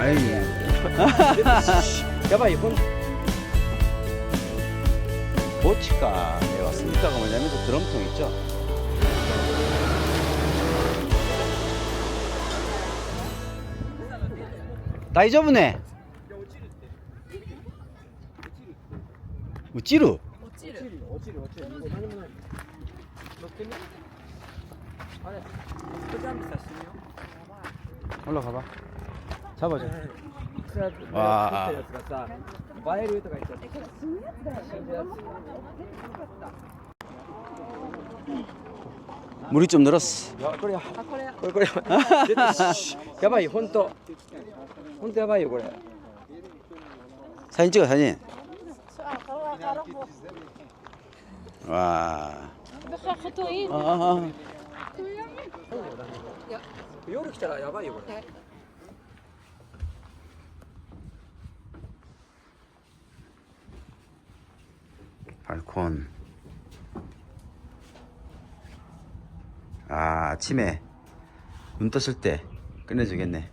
아이 やばいほん 보치카에 왔습니다. 가 뭐냐면 저 드럼통 있죠. 다이저브네. 우찌루. 落ちる落ちる落ちるもう何もない乗ってみあれストジャンプさせてみよ 올라가봐. サじゃん。わあ。映えるとか言っって。これ死ぬやつだよ。死ぬやつ。無理ちょ濡らす。これや。これこれこれ。やばい本当。本当やばいよこれ。サイン違うサイン。わあ。ああ。夜来たらやばいよこれ。 발콘. 아, 아침에 눈 떴을 때 끝내주겠네.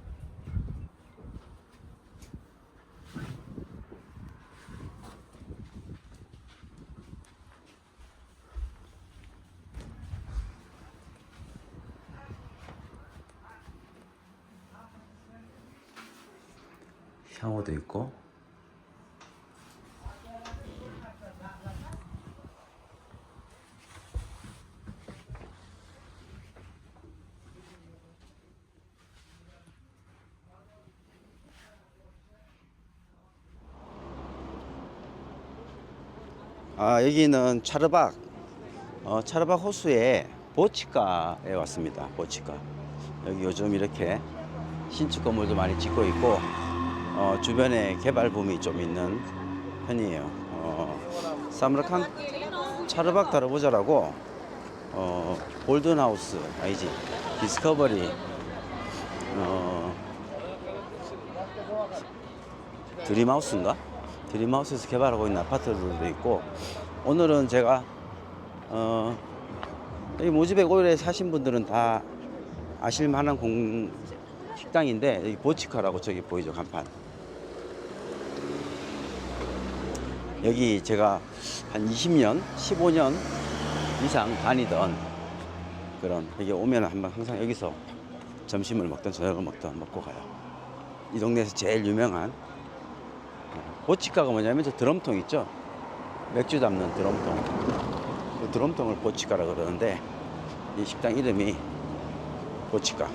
샤워도 있고 아 여기는 차르박 어, 차르박 호수에 보치카에 왔습니다. 보치카 여기 요즘 이렇게 신축 건물도 많이 짓고 있고 어, 주변에 개발 붐이 좀 있는 편이에요. 어, 사무라칸 차르박 다르보자라고 어, 골든하우스 아니지 디스커버리 어, 드림하우스인가? 드림하우스에서 개발하고 있는 아파트들도 있고 오늘은 제가 어, 여기 모지백 오일에 사신 분들은 다 아실 만한 공 식당인데 여기 보치카라고 저기 보이죠 간판. 여기 제가 한 20년 15년 이상 다니던 그런 여기 오면 한번 항상 여기서 점심을 먹던 저녁을 먹던 먹고 가요. 이 동네에서 제일 유명한 보치카가 뭐냐면 저 드럼통 있죠? 맥주 담는 드럼통. 그 드럼통을 보치카라 그러는데 이 식당 이름이 보치카.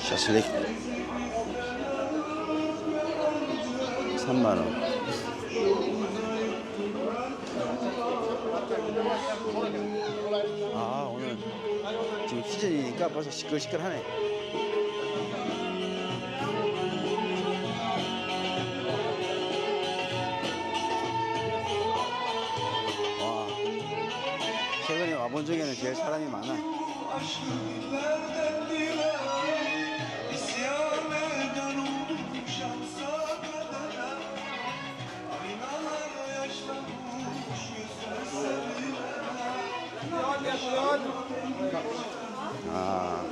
샤슬릭 3만 원. 아 오늘 지금 시즌이니까 벌써 시끌시끌하네. 와 최근에 와본 중에는 제일 사람이 많아. 아.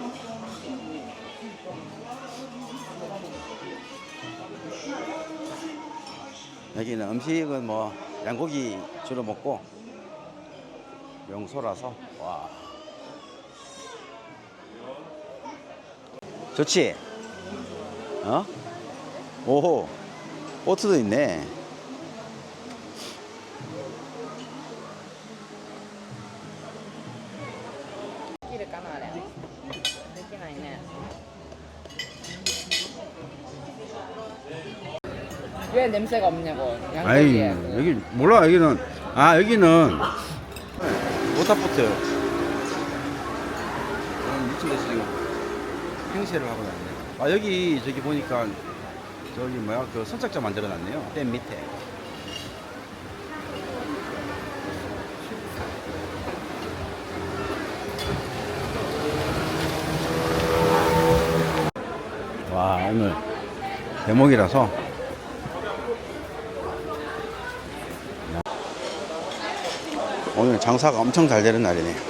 여기는 음식은 뭐 양고기 주로 먹고 명소라서 와 좋지? 어? 오호 보트도 있네 きるかなあれ。できないね。 왜 냄새가 없냐고. 아이 양고기에. 여기 몰라 여기는 아 여기는 모타포트 미친 데서 지금 행세를 하고 다니네 아 여기 저기 보니까 저기 뭐야 그 선착장 만들어 놨네요 댐 밑에 오늘 대목이라서. 오늘 장사가 엄청 잘 되는 날이네요.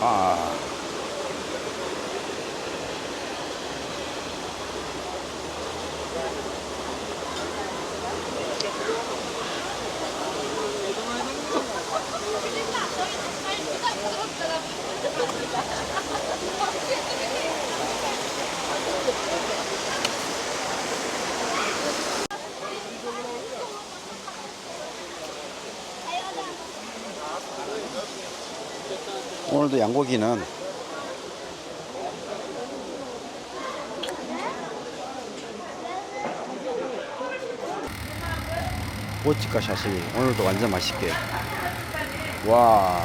아. 오늘도 양고기는 고치카 샤시 오늘도 완전 맛있게. 와